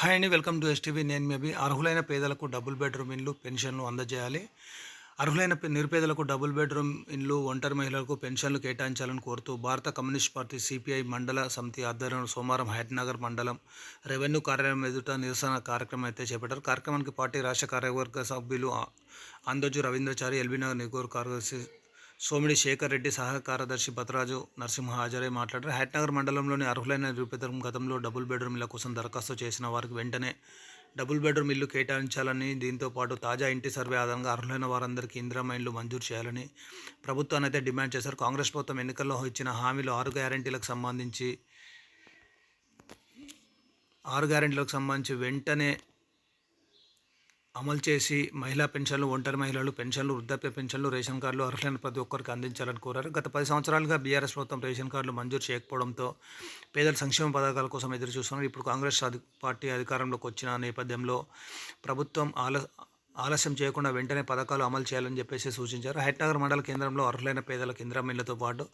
Hi అండి welcome to STV. నేను maybe అర్హులైన పేదలకు డబుల్ బెడ్రూమ్ ఇండ్లు పెన్షన్లు అందజేయాలి. అర్హులైన పే- నిరుపేదలకు డబుల్ బెడ్రూమ్ ఇండ్లు ఒంటరి మహిళలకు పెన్షన్లు కేటాయించాలని కోరుతూ భారత కమ్యూనిస్ట్ పార్టీ సిపిఐ మండల సమితి ఆధ్వర్యంలో సోమవారం హయత్నగర్ మండలం రెవెన్యూ కార్యాలయం ఎదుట నిరసన కార్యక్రమం అయితే చేపట్టారు. కార్యక్రమానికి పార్టీ రాష్ట్ర కార్యవర్గ సభ్యులు ఆందోజు రవీంద్రచారి ఎల్బీనగర్ నిగోర్ కార్యదర్శి సోమిడి శేఖర్ రెడ్డి సహకారదర్శి భద్రాజు నరసింహ హాజరై మాట్లాడారు. హ్యాట్నగర్ మండలంలోని అర్హులైన నిరుపేదం గతంలో డబుల్ బెడ్రూమ్ ఇళ్ళ కోసం దరఖాస్తు చేసిన వారికి వెంటనే డబుల్ బెడ్రూమ్ ఇల్లు కేటాయించాలని దీంతో పాటు తాజా ఇంటి సర్వే ఆధారంగా అర్హులైన వారందరికీ ఇందిరమ్మ ఇల్లు మంజూరు చేయాలని ప్రభుత్వాన్ని అయితే డిమాండ్ చేశారు. కాంగ్రెస్ ప్రభుత్వం ఎన్నికల్లో ఇచ్చిన హామీలు ఆరు గ్యారంటీలకు సంబంధించి ఆరు గ్యారెంటీలకు సంబంధించి వెంటనే అమలు చేసి మహిళా పెన్షన్లు ఒంటరి మహిళలు పెన్షన్లు వృద్ధాప్య పెన్షన్లు రేషన్ కార్డులు అర్హులైన ప్రతి ఒక్కరికి అందించాలని కోరారు. గత పది సంవత్సరాలుగా బీఆర్ఎస్ ప్రభుత్వం రేషన్ కార్డులు మంజూరు చేయకపోవడంతో పేదల సంక్షేమ పథకాల కోసం ఎదురు చూస్తున్నారు ఇప్పుడు కాంగ్రెస్ పార్టీ అధికారంలోకి వచ్చిన నేపథ్యంలో ప్రభుత్వం ఆల ఆలస్యం చేయకుండా వెంటనే పథకాలు అమలు చేయాలని చెప్పేసి సూచించారు. హైట్నగర్ మండల కేంద్రంలో అర్హులైన పేదలకు ఇళ్ళతో పాటు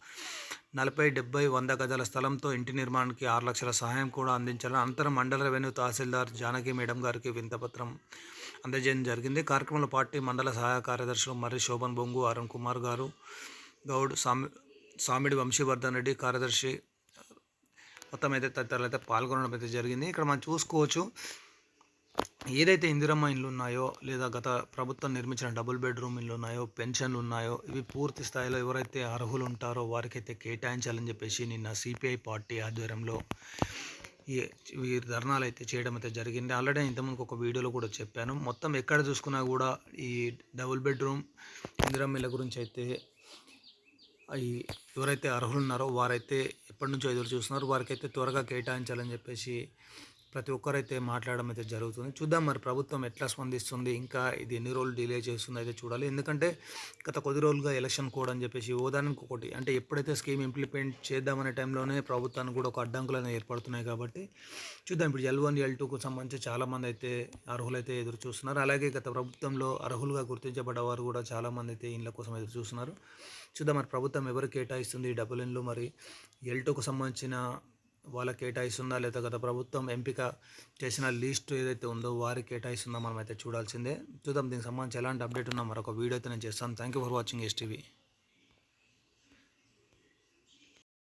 నలభై డెబ్బై వంద గజాల స్థలంతో ఇంటి నిర్మాణానికి ఆరు లక్షల సహాయం కూడా అందించాలని అనంతరం మండల రెవెన్యూ తహసీల్దార్ జానకి మేడం గారికి వింతపత్రం అందజేయడం జరిగింది. కార్యక్రమంలో పార్టీ మండల సహాయ కార్యదర్శులు మర్రి శోభన్ బొంగు అరుణ్ కుమార్ గారు గౌడ్ సామి సామిడి వంశీవర్ధన్ రెడ్డి కార్యదర్శి మొత్తం అయితే తదితరులు అయితే పాల్గొనడం అయితే జరిగింది. ఇక్కడ మనం చూసుకోవచ్చు ఏదైతే ఇందిరమ్మ ఇండ్లు ఉన్నాయో లేదా గత ప్రభుత్వం నిర్మించిన డబుల్ బెడ్రూమ్ ఇల్లు ఉన్నాయో పెన్షన్లు ఉన్నాయో ఇవి పూర్తి స్థాయిలో ఎవరైతే అర్హులు ఉంటారో వారికైతే కేటాయించాలని చెప్పేసి నిన్న సిపిఐ పార్టీ ఆధ్వర్యంలో ఈ ధర్నాలు అయితే చేయడం అయితే జరిగింది. ఆల్రెడీ ఇంతకుముందు ఒక వీడియోలో కూడా చెప్పాను. మొత్తం ఎక్కడ చూసుకున్నా కూడా ఈ డబుల్ బెడ్రూమ్ ఇందిరమ్మ ఇళ్ళ గురించి అయితే ఎవరైతే అర్హులు ఉన్నారో వారైతే ఎప్పటి నుంచో ఎదురు చూస్తున్నారు. వారికైతే త్వరగా కేటాయించాలని చెప్పేసి ప్రతి ఒక్కరైతే మాట్లాడడం అయితే జరుగుతుంది. చూద్దాం మరి ప్రభుత్వం ఎట్లా స్పందిస్తుంది? ఇంకా ఇది ఎన్ని రోజులు డిలే చేస్తుందో అయితే చూడాలి. ఎందుకంటే గత కొద్ది రోజులుగా ఎలక్షన్ కోడ్ అని చెప్పేసి ఓదానికి ఒకటి అంటే ఎప్పుడైతే స్కీమ్ ఇంప్లిమెంట్ చేద్దామనే టైంలోనే ప్రభుత్వానికి కూడా ఒక అడ్డంకులు అనేవి ఏర్పడుతున్నాయి కాబట్టి చూద్దాం. ఇప్పుడు ఎల్ వన్ ఎల్ టూకు సంబంధించి చాలామంది అయితే అర్హులైతే ఎదురు చూస్తున్నారు. అలాగే గత ప్రభుత్వంలో అర్హులుగా గుర్తించబడ్డవారు కూడా చాలామంది అయితే ఇండ్ల కోసం ఎదురు చూస్తున్నారు. చూద్దాం మరి ప్రభుత్వం ఎవరు కేటాయిస్తుంది ఈ డబుల్ ఇండ్లు మరి ఎల్ టూకు సంబంధించిన వాళ్ళకి కేటాయిస్తుందా లేదా గత ప్రభుత్వం ఎంపిక చేసిన లిస్ట్ ఏదైతే ఉందో వారికి కేటాయిస్తుందా మనం అయితే చూడాల్సిందే. చూద్దాం దీనికి సంబంధించి ఎలాంటి అప్డేట్ ఉన్నా మరొక వీడియో అయితే నేను చేస్తాను. Thank you for watching STV